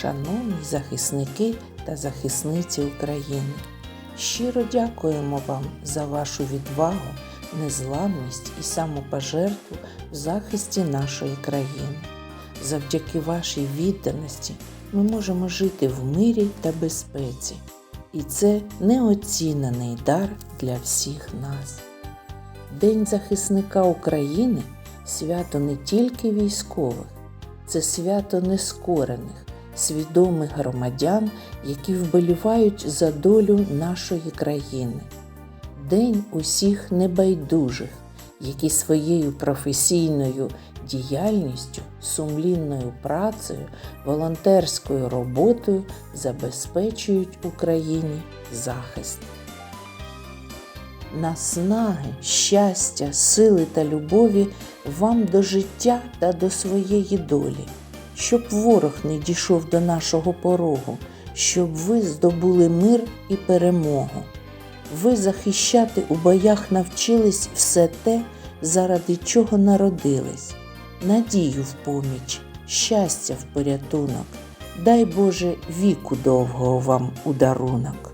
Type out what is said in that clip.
шановні захисники та захисниці України. Щиро дякуємо вам за вашу відвагу, незламність і самопожертву в захисті нашої країни. Завдяки вашій відданості ми можемо жити в мирі та безпеці. І це неоцінений дар для всіх нас. День захисника України свято не тільки військових, це свято нескорених, свідомих громадян, які вболівають за долю нашої країни. День усіх небайдужих, які своєю професійною діяльністю, сумлінною працею, волонтерською роботою забезпечують Україні захист. Наснаги, щастя, сили та любові вам до життя та до своєї долі, щоб ворог не дійшов до нашого порогу, щоб ви здобули мир і перемогу. Ви захищати у боях навчились все те, заради чого народились, надію в поміч, щастя в порятунок. Дай Боже віку довгого вам у дарунок.